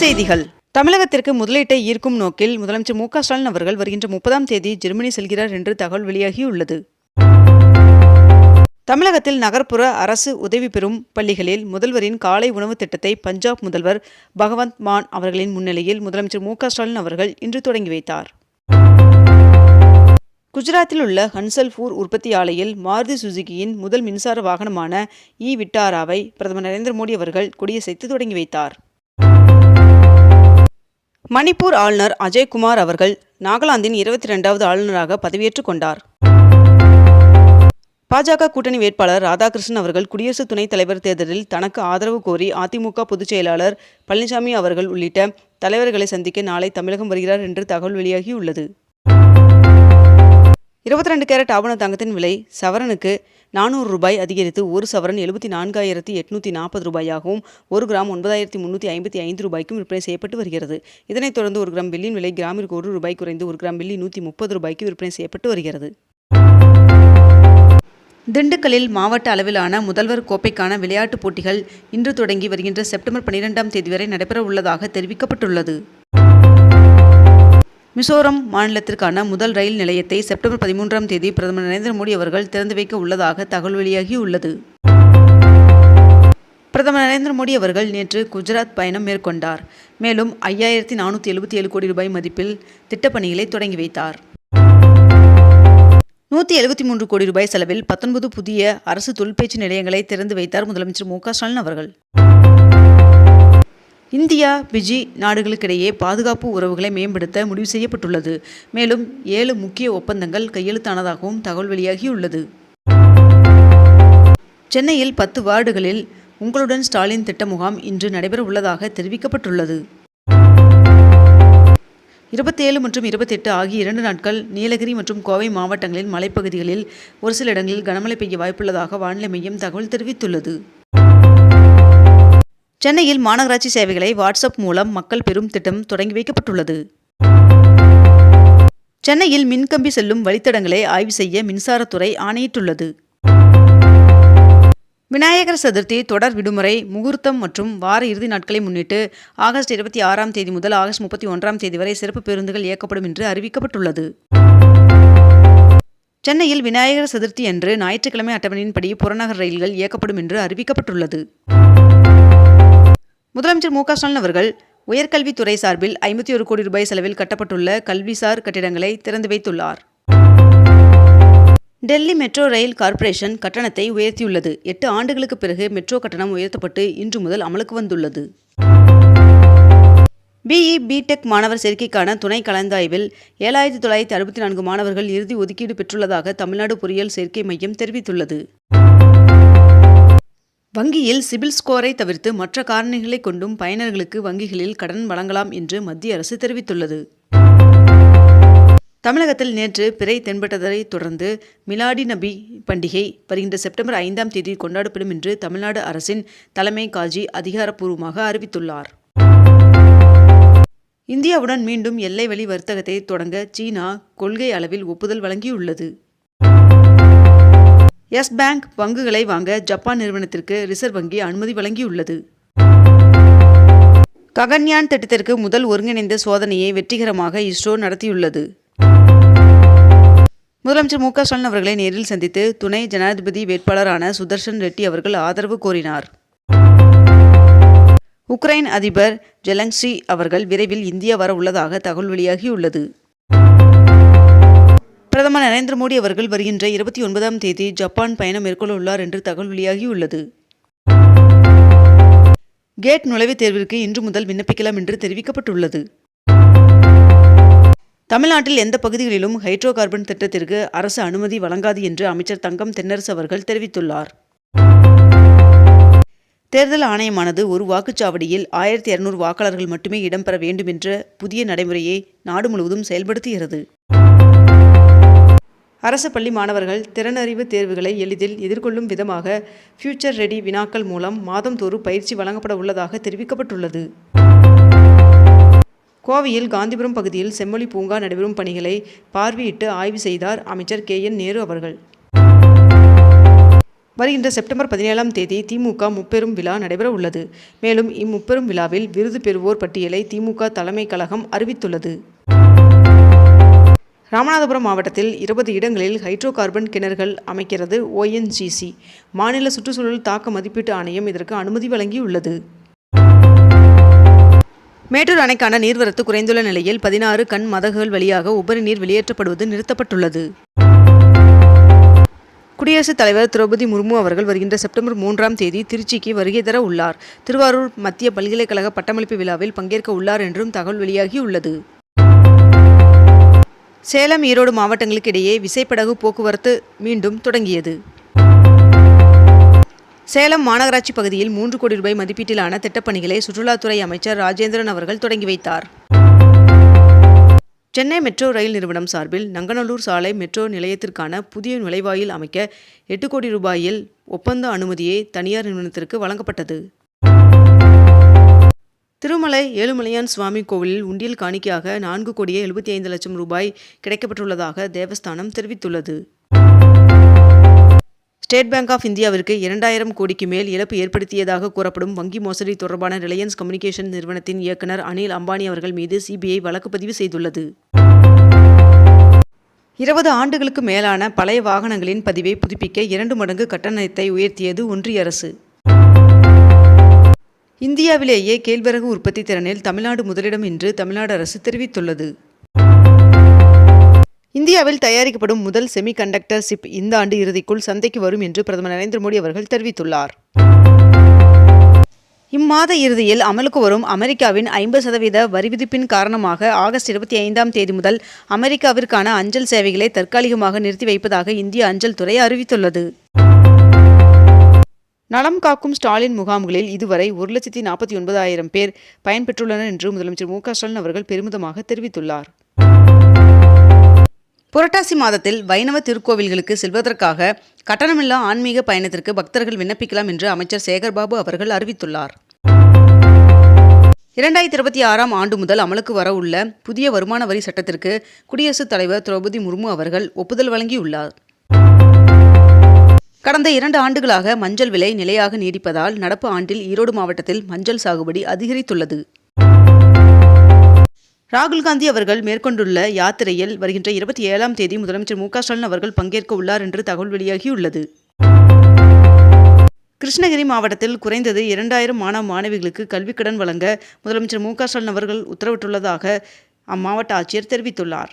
செய்திகள். தமிழகத்திற்கு முதலீட்டை ஈர்க்கும் நோக்கில் முதலமைச்சர் மு ஸ்டாலின் அவர்கள் வருகின்ற முப்பதாம் தேதி ஜெர்மனி செல்கிறார் என்று தகவல் வெளியாகியுள்ளது. தமிழகத்தில் நகர்ப்புற அரசு உதவி பெறும் பள்ளிகளில் முதல்வரின் காலை உணவு திட்டத்தை பஞ்சாப் முதல்வர் பகவந்த் மான் அவர்களின் முன்னிலையில் முதலமைச்சர் மு ஸ்டாலின் அவர்கள் இன்று தொடங்கி வைத்தார். குஜராத்தில் உள்ள ஹன்சல்பூர் உற்பத்தி ஆலையில் மாருதி சுசுகியின் முதல் மின்சார வாகனமான இ விட்டாராவை பிரதமர் நரேந்திர மோடி அவர்கள் கொடியசைத்து தொடங்கி வைத்தார். மணிப்பூர் ஆளுநர் அஜய்குமார் அவர்கள் நாகாலாந்தின் இருபத்தி ரெண்டாவது ஆளுநராக பதவியேற்றுக் கொண்டார். பாஜக கூட்டணி வேட்பாளர் ராதாகிருஷ்ணன் அவர்கள் குடியரசு துணைத் தலைவர் தேர்தலில் தனக்கு ஆதரவு கோரி அதிமுக பொதுச் செயலாளர் பழனிசாமி அவர்கள் உள்ளிட்ட தலைவர்களை சந்திக்க நாளை தமிழகம் வருகிறார் என்று தகவல் வெளியாகியுள்ளது. இருபத்தி ரெண்டு கேரட் ஆவண தங்கத்தின் விலை சவரனுக்கு நானூறு ரூபாய் அதிகரித்து ஒரு சவரன் எழுபத்தி நான்காயிரத்தி எட்நூற்றி நாற்பது ரூபாயாகவும் ஒரு கிராம் ஒன்பதாயிரத்தி முந்நூற்றி ஐம்பத்தி ஐந்து ரூபாய்க்கும் விற்பனை செய்யப்பட்டு வருகிறது. இதனைத் தொடர்ந்து ஒரு கிராம் வெள்ளியின் விலை கிராமிற்கு ஒரு ரூபாய் குறைந்து ஒரு கிராம் வெள்ளி நூற்றி முப்பது ரூபாய்க்கு விற்பனை செய்யப்பட்டு வருகிறது. திண்டுக்கல்லில் மாவட்ட அளவிலான முதல்வர் கோப்பைக்கான விளையாட்டுப் போட்டிகள் இன்று தொடங்கி வருகின்ற செப்டம்பர் பனிரெண்டாம் தேதி வரை நடைபெற உள்ளதாக தெரிவிக்கப்பட்டுள்ளது. மிசோரம் மாநிலத்திற்கான முதல் ரயில் நிலையத்தை செப்டம்பர் பதிமூன்றாம் தேதி பிரதமர் நரேந்திர மோடி அவர்கள் திறந்து வைக்க உள்ளதாக தகவல் வெளியாகியுள்ளது பிரதமர் நரேந்திர மோடி அவர்கள் நேற்று குஜராத் பயணம் மேற்கொண்டார். மேலும் ஐயாயிரத்தி நானூற்றி எழுபத்தி ஏழு கோடி ரூபாய் மதிப்பில் திட்டப்பணிகளை தொடங்கி வைத்தார். நூற்றி எழுபத்தி மூன்று கோடி ரூபாய் செலவில் பத்தொன்பது புதிய அரசு தொழிற்பயிற்சி நிலையங்களை திறந்து வைத்தார் முதலமைச்சர் மு க ஸ்டாலின் அவர்கள். இந்தியா பிஜி நாடுகளுக்கிடையே பாதுகாப்பு உறவுகளை மேம்படுத்த முடிவு செய்யப்பட்டுள்ளது. மேலும் ஏழு முக்கிய ஒப்பந்தங்கள் கையெழுத்தானதாகவும் தகவல் வெளியாகியுள்ளது. சென்னையில் பத்து வார்டுகளில் உங்களுடன் ஸ்டாலின் திட்ட முகாம் இன்று நடைபெற உள்ளதாக தெரிவிக்கப்பட்டுள்ளது. இருபத்தேழு மற்றும் இருபத்தெட்டு ஆகிய இரண்டு நாட்கள் நீலகிரி மற்றும் கோவை மாவட்டங்களின் மலைப்பகுதிகளில் ஒரு சில இடங்களில் கனமழை பெய்ய வாய்ப்புள்ளதாக வானிலை மையம் தகவல் தெரிவித்துள்ளது. சென்னையில் மாநகராட்சி சேவைகளை வாட்ஸ்அப் மூலம் மக்கள் பெறும் திட்டம் தொடங்கி வைக்கப்பட்டுள்ளது. சென்னையில் மின்கம்பி செல்லும் வழித்தடங்களை ஆய்வு செய்ய மின்சாரத்துறை ஆணையிட்டுள்ளது. விநாயகர் சதுர்த்தி தொடர் விடுமுறை முகூர்த்தம் மற்றும் வார இறுதி நாட்களை முன்னிட்டு ஆகஸ்ட் இருபத்தி ஆறாம் தேதி முதல் ஆகஸ்ட் முப்பத்தி ஒன்றாம் தேதி வரை சிறப்பு பேருந்துகள் இயக்கப்படும் என்று அறிவிக்கப்பட்டுள்ளது. சென்னையில் விநாயகர் சதுர்த்தி அன்று ஞாயிற்றுக்கிழமை அட்டவணையின்படி புறநகர் ரயில்கள் இயக்கப்படும் என்று அறிவிக்கப்பட்டுள்ளது. முதலமைச்சர் மு க ஸ்டாலின் அவர்கள் உயர்கல்வித்துறை சார்பில் ஐம்பத்தி ஒரு கோடி ரூபாய் செலவில் கட்டப்பட்டுள்ள கல்விசார் கட்டிடங்களை திறந்து வைத்துள்ளார். டெல்லி மெட்ரோ ரயில் கார்ப்பரேஷன் கட்டணத்தை உயர்த்தியுள்ளது. எட்டு ஆண்டுகளுக்கு பிறகு மெட்ரோ கட்டணம் உயர்த்தப்பட்டு இன்று முதல் அமலுக்கு வந்துள்ளது. பிஇ பிடெக் மாணவர் சேர்க்கைக்கான துணை கலந்தாய்வில் ஏழாயிரத்தி தொள்ளாயிரத்தி அறுபத்தி நான்கு மாணவர்கள் இறுதி ஒதுக்கீடு பெற்றுள்ளதாக தமிழ்நாடு பொறியியல் சேர்க்கை மையம் தெரிவித்துள்ளது. வங்கியில் சிபில் ஸ்கோரை தவிர்த்து மற்ற காரணிகளை கொண்டும் பயனர்களுக்கு வங்கிகளில் கடன் வழங்கலாம் என்று மத்திய அரசு தெரிவித்துள்ளது. தமிழகத்தில் நேற்று பிறை தென்பட்டதை தொடர்ந்து மிலாடி நபி பண்டிகை வருகின்ற செப்டம்பர் ஐந்தாம் தேதி கொண்டாடப்படும் என்று தமிழ்நாடு அரசின் தலைமை காஜி அதிகாரப்பூர்வமாக அறிவித்துள்ளார். இந்தியாவுடன் மீண்டும் எல்லை வழி வர்த்தகத்தை தொடங்க சீனா கொள்கை அளவில் ஒப்புதல் வழங்கியுள்ளது. எஸ் பேங்க் பங்குகளை வாங்க ஜப்பான் நிறுவனத்திற்கு ரிசர்வ் வங்கி அனுமதி வழங்கியுள்ளது. ககன்யான் திட்டத்திற்கு முதல் ஒருங்கிணைந்த சோதனையை வெற்றிகரமாக இஸ்ரோ நடத்தியுள்ளது. முதலமைச்சர் மு க ஸ்டாலின் அவர்களை நேரில் சந்தித்து துணை ஜனாதிபதி வேட்பாளரான சுதர்ஷன் ரெட்டி அவர்கள் ஆதரவு கோரினார். உக்ரைன் அதிபர் ஜெலங்ஸி அவர்கள் விரைவில் இந்தியா வர உள்ளதாக தகவல் வெளியாகியுள்ளது. பிரதமர் நரேந்திர மோடி அவர்கள் வருகின்ற இருபத்தி ஒன்பதாம் தேதி ஜப்பான் பயணம் மேற்கொள்ள உள்ளார் என்று தகவல் வெளியாகியுள்ளது. கேட் நுழைவுத் தேர்விற்கு இன்று முதல் விண்ணப்பிக்கலாம் என்று தெரிவிக்கப்பட்டுள்ளது. தமிழ்நாட்டில் எந்த பகுதிகளிலும் ஹைட்ரோ கார்பன் திட்டத்திற்கு அரசு அனுமதி வழங்காது என்று அமைச்சர் தங்கம் தென்னரசு அவர்கள் தெரிவித்துள்ளார். தேர்தல் ஆணையமானது ஒரு வாக்குச்சாவடியில் ஆயிரத்தி இருநூறு வாக்காளர்கள் மட்டுமே இடம்பெற வேண்டும் என்ற புதிய நடைமுறையை நாடு முழுவதும் செயல்படுத்துகிறது. அரசு பள்ளி மாணவர்கள் திறனறிவு தேர்வுகளை எளிதில் எதிர்கொள்ளும் விதமாக ஃபியூச்சர் ரெடி வினாக்கள் மூலம் மாதந்தோறும் பயிற்சி வழங்கப்பட உள்ளதாக தெரிவிக்கப்பட்டுள்ளது. கோவையில் காந்திபுரம் பகுதியில் செம்மொழி பூங்கா நடைபெறும் பணிகளை பார்வையிட்டு ஆய்வு செய்தார் அமைச்சர் கே. என். நேரு அவர்கள். வருகின்ற செப்டம்பர் பதினேழாம் தேதி திமுக முப்பெரும் விழா நடைபெற உள்ளது. மேலும் இம்முப்பெரும் விழாவில் விருது பெறுவோர் பட்டியலை திமுக தலைமை கழகம் அறிவித்துள்ளது. ராமநாதபுரம் மாவட்டத்தில் இருபது இடங்களில் ஹைட்ரோ கார்பன் கிணறுகள் அமைக்கிறது ஓஎன்ஜிசி. மாநில சுற்றுச்சூழல் தாக்க மதிப்பீட்டு ஆணையம் இதற்கு அனுமதி வழங்கியுள்ளது. மேட்டூர் அணைக்கான நீர்வரத்து குறைந்துள்ள நிலையில் பதினாறு கண் மதகுகள் வழியாக உபரி நீர் வெளியேற்றப்படுவது நிறுத்தப்பட்டுள்ளது. குடியரசுத் தலைவர் திரௌபதி முர்மு அவர்கள் வருகின்ற செப்டம்பர் மூன்றாம் தேதி திருச்சிக்கு வருகை தர உள்ளார். திருவாரூர் மத்திய பல்கலைக்கழக பட்டமளிப்பு விழாவில் பங்கேற்க உள்ளார் என்றும் தகவல் வெளியாகியுள்ளது. சேலம் ஈரோடு மாவட்டங்களுக்கு இடையே விசைப்படகு போக்குவரத்து மீண்டும் தொடங்கியது. சேலம் மாநகராட்சி பகுதியில் மூன்று கோடி ரூபாய் மதிப்பீட்டிலான திட்டப்பணிகளை சுற்றுலாத்துறை அமைச்சர் ராஜேந்திரன் அவர்கள் தொடங்கி வைத்தார். சென்னை மெட்ரோ ரயில் நிறுவனம் சார்பில் நங்கநல்லூர் சாலை மெட்ரோ நிலையத்திற்கான புதிய நுழைவாயில் அமைக்க எட்டு கோடி ரூபாயில் ஒப்பந்த அனுமதியை தனியார் நிறுவனத்திற்கு வழங்கப்பட்டது. திருமலை ஏழுமலையான் சுவாமி கோவிலில் உண்டியல் காணிக்கையாக நான்கு கோடியே எழுபத்தி ஐந்து லட்சம் ரூபாய் கிடைக்கப்பட்டுள்ளதாக தேவஸ்தானம் தெரிவித்துள்ளது. ஸ்டேட் பேங்க் ஆஃப் இந்தியாவிற்கு இரண்டாயிரம் கோடிக்கு மேல் இழப்பு ஏற்படுத்தியதாக கூறப்படும் வங்கி மோசடி தொடர்பான ரிலையன்ஸ் கம்யூனிகேஷன் நிறுவனத்தின் இயக்குனர் அனில் அம்பானி அவர்கள் மீது சிபிஐ வழக்கு பதிவு செய்துள்ளது. இருபது ஆண்டுகளுக்கு மேலான பழைய வாகனங்களின் பதிவை புதுப்பிக்க இரண்டு மடங்கு கட்டணத்தை உயர்த்தியது ஒன்றிய அரசு. இந்தியாவிலேயே கேழ்வரகு உற்பத்தி திறனில் தமிழ்நாடு முதலிடம் என்று தமிழ்நாடு அரசு தெரிவித்துள்ளது. இந்தியாவில் தயாரிக்கப்படும் முதல் செமி கண்டக்டர் சிப் இந்த ஆண்டு இறுதிக்குள் சந்தைக்கு வரும் என்று பிரதமர் நரேந்திர மோடி அவர்கள் தெரிவித்துள்ளார். இம்மாத இறுதியில் அமலுக்கு வரும் அமெரிக்காவின் ஐம்பது சதவீத வரிவிதிப்பின் காரணமாக ஆகஸ்ட் இருபத்தி ஐந்தாம் தேதி முதல் அமெரிக்காவிற்கான அஞ்சல் சேவைகளை தற்காலிகமாக நிறுத்தி வைப்பதாக இந்திய அஞ்சல் துறை அறிவித்துள்ளது. நலம் காக்கும் ஸ்டாலின் முகாம்களில் இதுவரை ஒரு லட்சத்தி நாற்பத்தி ஒன்பதாயிரம் பேர் பயன்பெற்றுள்ளனர் என்று முதலமைச்சர் மு க ஸ்டாலின் அவர்கள் பெருமிதமாக தெரிவித்துள்ளார். புரட்டாசி மாதத்தில் வைணவ திருக்கோவில்களுக்கு செல்வதற்காக கட்டணமில்லா ஆன்மீக பயணத்திற்கு பக்தர்கள் விண்ணப்பிக்கலாம் என்று அமைச்சர் சேகர்பாபு அவர்கள் அறிவித்துள்ளார். இரண்டாயிரத்தி இருபத்தி ஆறாம் ஆண்டு முதல் அமலுக்கு வர உள்ள புதிய வருமான வரி சட்டத்திற்கு குடியரசுத் தலைவர் திரௌபதி முர்மு அவர்கள் ஒப்புதல் வழங்கியுள்ளார். கடந்த இரண்டு ஆண்டுகளாக மஞ்சள் விலை நிலையாக நீடிப்பதால் நடப்பு ஆண்டில் ஈரோடு மாவட்டத்தில் மஞ்சள் சாகுபடி அதிகரித்துள்ளது. ராகுல் காந்தி அவர்கள் மேற்கொண்டுள்ள யாத்திரையில் வருகின்ற இருபத்தி ஏழாம் தேதி முதலமைச்சர் மு ஸ்டாலின் அவர்கள் பங்கேற்க உள்ளார் என்று தகவல் வெளியாகியுள்ளது. கிருஷ்ணகிரி மாவட்டத்தில் குறைந்தது இரண்டாயிரம் மாணவ மாணவிகளுக்கு கல்விக்கடன் வழங்க முதலமைச்சர் மு ஸ்டாலின் அவர்கள் உத்தரவிட்டுள்ளதாக அம்மாவட்ட ஆட்சியர் தெரிவித்துள்ளார்.